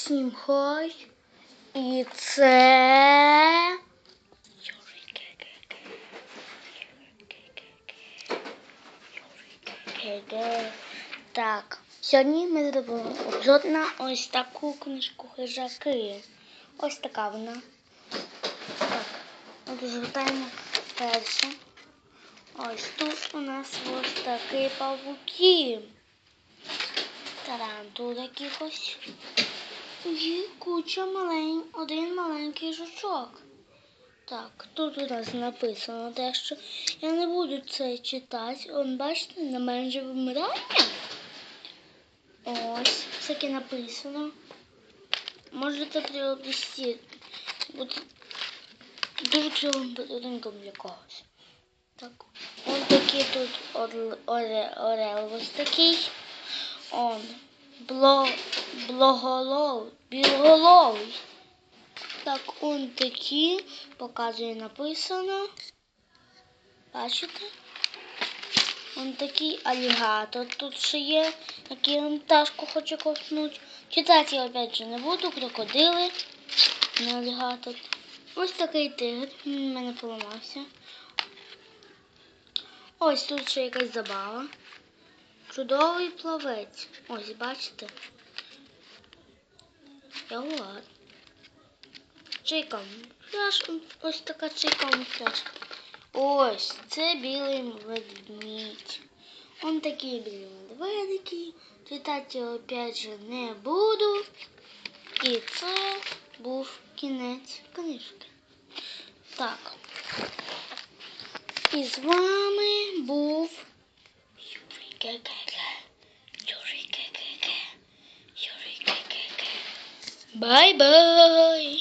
Всім хай. І це. Так, сьогодні ми зробимо обзор на ось таку книжку хижаки. Ось така вона. Так, от згортаємо перше. Ось тут у нас ось такі павуки. Тарантул якихось. І куча малень... один маленький жучок. Так, тут у нас написано дещо. Я не буду це читати. Он, бачите, на мене вимирання. Ось, таке написано. Можете приобрести. Буде дуже кльовим подарунком для когось. Так, он такий тут орел, орел ось такий. Он бло, блоголов, білголовий. Так, он такі, показує написано. Бачите? Он такий алігатор тут ще є, який он пташку хоче ковтнути. Читати я опять же не буду, крокодили, не алігатор. Ось такий тигр, він в мене поламався. Ось тут ще якась забава. Чудовий плавець. Ось, бачите? Ладно. Чайка. Пляж, ось така пляшка. Ось, це білий ведмідь. Он такі білі медведики. Читати опять же не буду. І це був кінець книжки. Так. І з вами був Юрій Ге-ге-ге. Юрій Ге-ге-ге. Юрій Ге-ге-ге. Бай-бай.